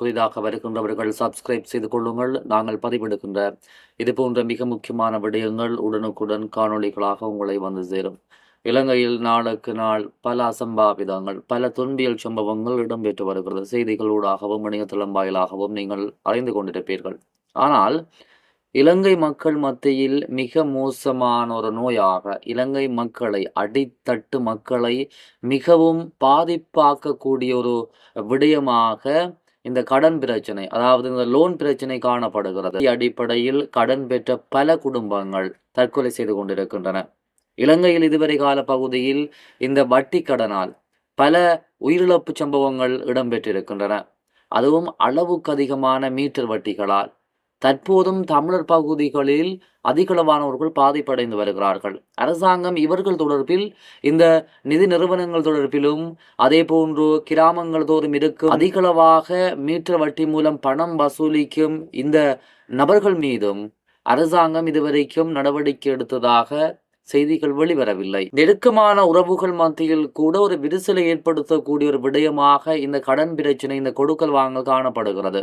புதிதாக வருகின்றவர்கள் சப்ஸ்கிரைப் செய்து கொள்ளுங்கள். நாங்கள் பதிவிடுகின்ற இது போன்ற மிக முக்கியமான விடயங்கள் உடனுக்குடன் காணொளிகளாக உங்களை வந்து சேரும். இலங்கையில் நாளுக்கு நாள் பல அசம்பாவிதங்கள் பல துன்பியல் சம்பவங்கள் இடம்பெற்று வருகிறது. செய்திகளூடாகவும் இணையதளம் வாயிலாகவும் நீங்கள் அறிந்து கொண்டிருப்பீர்கள். ஆனால் இலங்கை மக்கள் மத்தியில் மிக மோசமான ஒரு நோயாக இலங்கை மக்களை அடித்தட்டு மக்களை மிகவும் பாதிப்பாக்கக்கூடிய ஒரு விடயமாக இந்த கடன் பிரச்சனை அதாவது இந்த லோன் பிரச்சனை காணப்படுகிறது. அடிப்படையில் கடன் பெற்ற பல குடும்பங்கள் தற்கொலை செய்து கொண்டிருக்கின்றன. இலங்கையில் இதுவரை கால பகுதியில் இந்த வட்டி கடனால் பல உயிரிழப்பு சம்பவங்கள் இடம்பெற்றிருக்கின்றன. அதுவும் அளவுக்கு அதிகமான மீட்டர் வட்டிகளால் தற்போதும் தமிழர் பகுதிகளில் அதிகளவானவர்கள் பாதிப்படைந்து வருகிறார்கள். அரசாங்கம் இவர்கள் தொடர்பில் இந்த நிதி நிறுவனங்கள் தொடர்பிலும் அதே போன்று கிராமங்கள் தோறும் இருக்கும் அதிகளவாக மீட்டர் வட்டி மூலம் பணம் வசூலிக்கும் இந்த நபர்கள் மீதும் அரசாங்கம் இதுவரைக்கும் நடவடிக்கை எடுத்ததாக செய்திகள் வெளிவரவில்லை. நெருக்கமான உறவுகள் மத்தியில் கூட ஒரு விரிசலை ஏற்படுத்தக்கூடிய ஒரு விடயமாக இந்த கடன் பிரச்சனை இந்த கொடுக்கல் வாங்கல் காணப்படுகிறது.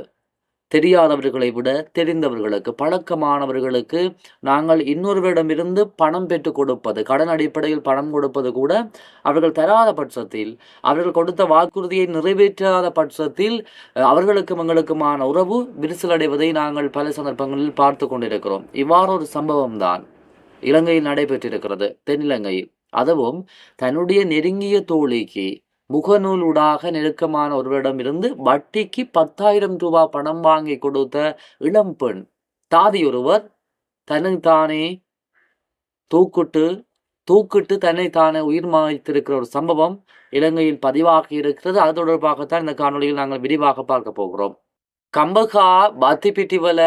தெரியாதவர்களை விட தெரிந்தவர்களுக்கு பழக்கமானவர்களுக்கு நாங்கள் இன்னொருவரிடமிருந்து பணம் பெற்று கொடுப்பது கடன் அடிப்படையில் பணம் கொடுப்பது கூட அவர்கள் தராத பட்சத்தில் அவர்கள் கொடுத்த வாக்குறுதியை நிறைவேற்றாத பட்சத்தில் அவர்களுக்கும் எங்களுக்குமான உறவு விரிசலடைவதை நாங்கள் பல சந்தர்ப்பங்களில் பார்த்து கொண்டிருக்கிறோம். இவ்வாறு ஒரு சம்பவம் தான் இலங்கையில் நடைபெற்றிருக்கிறது. தென்னிலங்கையில் அதுவும் தன்னுடைய நெருங்கிய தோழிக்கு முகநூலூடாக நெருக்கமான ஒருவரிடமிருந்து வட்டிக்கு பத்தாயிரம் ரூபாய் பணம் வாங்கி கொடுத்த இளம்பெண் தாதி ஒருவர் தன்னைத்தானே தூக்கிட்டு தூக்கிட்டு தன்னைத்தானே உயிர் மாய்த்திருக்கிற ஒரு சம்பவம் இலங்கையில் பதிவாகி இருக்கிறது. அது தொடர்பாகத்தான் இந்த காணொலியில் நாங்கள் விரிவாக பார்க்க போகிறோம். கம்பகா பத்திப்பிட்டிவல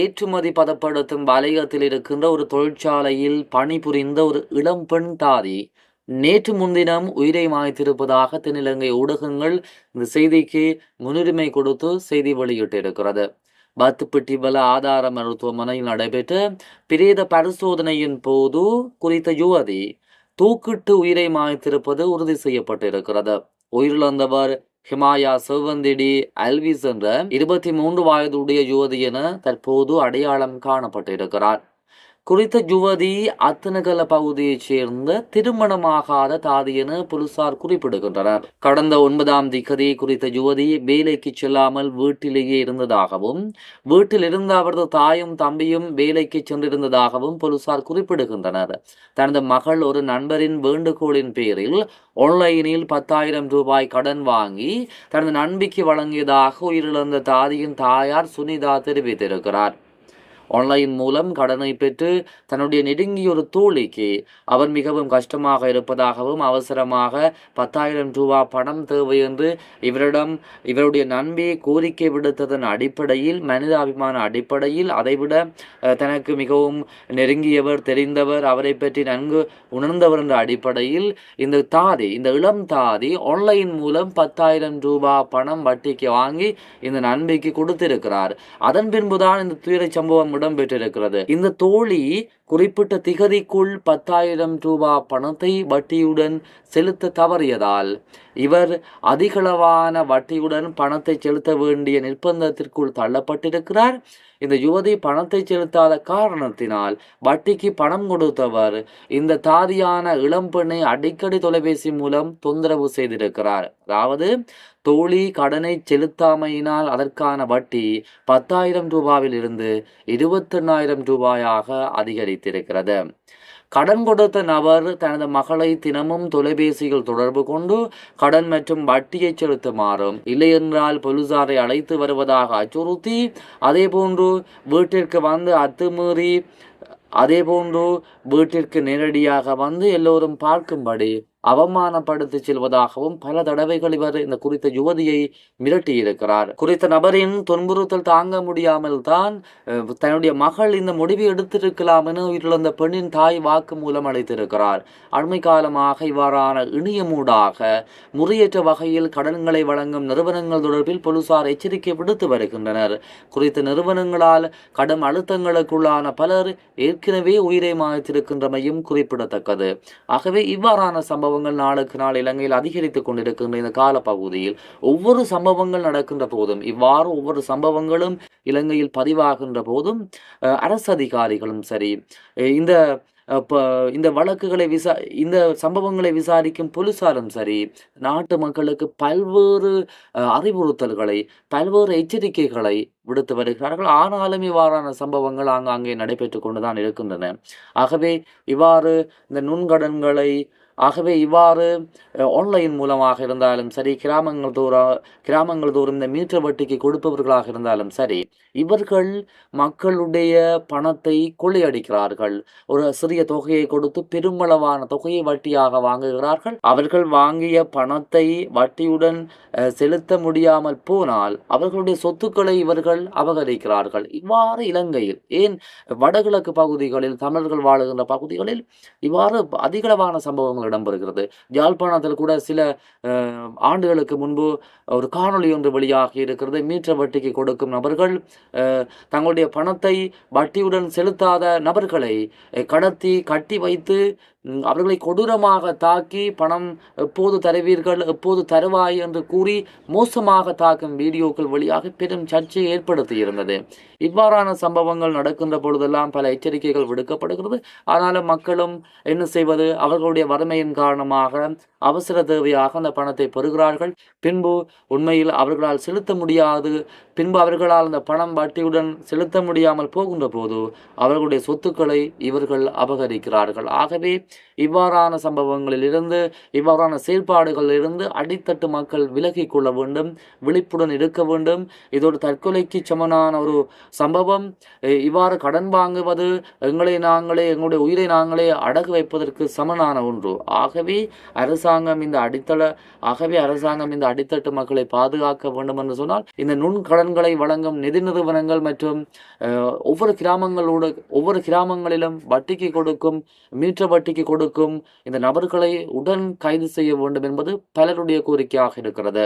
ஏற்றுமதி பதப்படுத்தும் வலயத்தில் இருக்கின்ற ஒரு தொழிற்சாலையில் பணிபுரிந்த ஒரு இளம்பெண் தாதி நேற்று முன்தினம் உயிரை மாய்த்திருப்பதாக தென்னிலங்கை ஊடகங்கள் இந்த செய்திக்கு முன்னுரிமை கொடுத்து செய்தி வெளியிட்டிருக்கிறது. பத்துப்பிட்டிவல ஆதார மருத்துவமனையில் நடைபெற்ற பிரேத பரிசோதனையின் போது குறித்த யுவதி தூக்கிட்டு உயிரை மாய்த்திருப்பது உறுதி செய்யப்பட்டிருக்கிறது. உயிரிழந்தவர் ஹிமாயா செவ்வந்திடி அல்விஸ் என்ற இருபத்தி மூன்று வயதுடைய யுவதி என தற்போது அடையாளம் காணப்பட்டிருக்கிறார். குறித்த யுவதி அத்தனகல பகுதியைச் சேர்ந்த திருமணமாகாத தாதி என போலீசார் குறிப்பிடுகின்றனர். கடந்த ஒன்பதாம் திகதி குறித்த யுவதி வேலைக்கு செல்லாமல் வீட்டிலேயே இருந்ததாகவும் வீட்டில் இருந்த அவரது தாயும் தம்பியும் வேலைக்கு சென்றிருந்ததாகவும் போலீசார் குறிப்பிடுகின்றனர். தனது மகள் ஒரு நண்பரின் வேண்டுகோளின் பேரில் ஆன்லைனில் பத்தாயிரம் ரூபாய் கடன் வாங்கி தனது நண்பிக்கு வழங்கியதாக உயிரிழந்த தாதியின் தாயார் சுனிதா தெரிவித்திருக்கிறார். ஆன்லைன் மூலம் கடனை பெற்று தன்னுடைய நெருங்கிய ஒரு தோழிக்கு அவர் மிகவும் கஷ்டமாக இருப்பதாகவும் அவசரமாக பத்தாயிரம் ரூபா பணம் தேவை என்று இவரிடம் இவருடைய நண்பி கோரிக்கை விடுத்ததன் அடிப்படையில் மனிதாபிமான அடிப்படையில் அதைவிட தனக்கு மிகவும் நெருங்கியவர் தெரிந்தவர் அவரை பற்றி நன்கு உணர்ந்தவர் என்ற அடிப்படையில் இந்த தாதி இந்த இளம் தாதி ஆன்லைன் மூலம் பத்தாயிரம் ரூபா பணம் வட்டிக்கு வாங்கி இந்த நண்பிக்கு கொடுத்திருக்கிறார். அதன் பின்புதான் இந்த துயர சம்பவம் இடம்பெற்றிருக்கிறது இந்த தோழி குறிப்பிட்ட திகதிக்குள் பத்தாயிரம் ரூபாய் பணத்தை வட்டியுடன் செலுத்த தவறியதால் இவர் அதிகளவான வட்டியுடன் பணத்தை செலுத்த வேண்டிய நிர்பந்தத்திற்குள் தள்ளப்பட்டிருக்கிறார். இந்த யுவதி பணத்தை செலுத்தாத காரணத்தினால் வட்டிக்கு பணம் கொடுத்தவர் இந்த தாதியான இளம்பெண்ணை அடிக்கடி தொலைபேசி மூலம் தொந்தரவு செய்திருக்கிறார். அதாவது தோழி கடனை செலுத்தாமையினால் அதற்கான வட்டி பத்தாயிரம் ரூபாவில் இருந்து இருபத்தெண்ணாயிரம் ரூபாயாக வைத்திருக்கிறது. கடன் கொடுத்த நபர் தனது மகளை தினமும் தொலைபேசியில் தொடர்பு கொண்டு கடன் மற்றும் வட்டியை செலுத்துமாறும் இல்லையென்றால் போலீசாரை அழைத்து வருவதாக அச்சுறுத்தி அதே போன்று வீட்டிற்கு வந்து அத்துமீறி அதே போன்று வீட்டிற்கு நேரடியாக வந்து எல்லோரும் பார்க்கும்படி அவமானப்படுத்தி செல்வதாகவும் பல தடவைகள் இவர் இந்த குறித்த யுவதியை மிரட்டியிருக்கிறார் குறித்த நபரின் துன்புறுத்தல் தாங்க முடியாமல் தான் தன்னுடைய மகள் இந்த முடிவை எடுத்திருக்கலாம் என உயிரிழந்த பெண்ணின் தாய் வாக்கு மூலம் அளித்திருக்கிறார் அண்மை காலமாக இவ்வாறான இணையமூடாக முறையற்ற வகையில் கடன்களை வழங்கும் நிறுவனங்கள் தொடர்பில் போலீசார் எச்சரிக்கை விடுத்து வருகின்றனர். குறித்த நிறுவனங்களால் கடும் அழுத்தங்களுக்குள்ளான பலர் ஏற்கனவே உயிரை மாய்த்திருக்கின்றமையும் குறிப்பிடத்தக்கது. ஆகவே இவ்வாறான சம்பவங்கள் நாளுக்கு நாள் இலங்கையில் அதிகரித்துக் கொண்டிருக்கின்ற இந்த காலப்பகுதியில் ஒவ்வொரு சம்பவங்கள் நடக்கின்ற போதும் இவ்வாறு ஒவ்வொரு சம்பவங்களும் இலங்கையில் பதிவாகின்ற போதும் அஹ், அரசு அதிகாரிகளும் சரி இந்த ப- இந்த வழக்குகளை விசா இந்த சம்பவங்களை விசாரிக்கும் போலீசாரும் சரி நாட்டு மக்களுக்கு பல்வேறு அஹ், அறிவுறுத்தல்களை பல்வேறு எச்சரிக்கைகளை விடுத்து வருகிறார்கள். ஆனாலும் இவ்வாறான சம்பவங்கள் ஆங்காங்கே நடைபெற்று கொண்டுதான் இருக்கின்றன. ஆகவே இவ்வாறு இந்த நுண்கடன்களை ஆகவே இவ்வாறு ஆன்லைன் மூலமாக இருந்தாலும் சரி கிராமங்கள் தோறும் கிராமங்கள் தோறும் இந்த மீட்டர் வட்டிக்கு கொடுப்பவர்களாக இருந்தாலும் சரி இவர்கள் மக்களுடைய பணத்தை கொள்ளையடிக்கிறார்கள். ஒரு சிறிய தொகையை கொடுத்து பெருமளவான தொகையை வட்டியாக வாங்குகிறார்கள். அவர்கள் வாங்கிய பணத்தை வட்டியுடன் செலுத்த முடியாமல் போனால் அவர்களுடைய சொத்துக்களை இவர்கள் அபகரிக்கிறார்கள். இவ்வாறு இலங்கையில் ஏன் வடகிழக்கு பகுதிகளில் தமிழர்கள் வாழுகின்ற பகுதிகளில் இவ்வாறு அதிகளவான சம்பவங்கள் இடம்பெறுகிறது. யாழ்ப்பாணத்தில் கூட சில அஹ், ஆண்டுகளுக்கு முன்பு ஒரு காணொளி ஒன்று வெளியாகி இருக்கிறது. மீற்ற வட்டிக்கு கொடுக்கும் நபர்கள் அஹ், தங்களுடைய பணத்தை வட்டியுடன் செலுத்தாத நபர்களை கடத்தி கட்டி வைத்து அவர்களை கொடூரமாக தாக்கி பணம் எப்போது தருவீர்கள் எப்போது தருவாய் என்று கூறி மோசமாக தாக்கும் வீடியோக்கள் வழியாக பெரும் சர்ச்சையை ஏற்படுத்தி இருந்தது இவ்வாறான சம்பவங்கள் நடக்கின்ற பொழுதெல்லாம் பல எச்சரிக்கைகள் விடுக்கப்படுகிறது. ஆனாலும் மக்களும் என்ன செய்வது அவர்களுடைய வறுமையின் காரணமாக அவசர தேவையாக அந்த பணத்தை பெறுகிறார்கள். பின்பு உண்மையில் அவர்களால் செலுத்த முடியாது. பின்பு அவர்களால் அந்த பணம் வட்டியுடன் செலுத்த முடியாமல் போகின்ற போது அவர்களுடைய சொத்துக்களை இவர்கள் அபகரிக்கிறார்கள். ஆகவே இவ்வாறான சம்பவங்களிலிருந்து இவ்வாறான செயல்பாடுகளிலிருந்து அடித்தட்டு மக்கள் விலகிக் கொள்ள வேண்டும் விழிப்புடன் இருக்க வேண்டும். இது ஒரு தற்கொலைக்கு சமனான ஒரு சம்பவம். இவ்வாறு கடன் வாங்குவது எங்களை நாங்களே எங்களுடைய உயிரை நாங்களே அடகு வைப்பதற்கு சமனான ஒன்று. ஆகவே அரசாங்கம் இந்த அடித்தள ஆகவே அரசாங்கம் இந்த அடித்தட்டு மக்களை பாதுகாக்க வேண்டும் என்று சொன்னால் இந்த நுண்கடன்களை வழங்கும் நிதி நிறுவனங்கள் மற்றும் ஒவ்வொரு கிராமங்களோட ஒவ்வொரு கிராமங்களிலும் வட்டிக்கு கொடுக்கும் மீட்டர் வட்டிக்கு கொடுக்கும். இந்த நபர்களை உடன் கைது செய்ய வேண்டும் என்பது பலருடைய கோரிக்கையாக இருக்கிறது.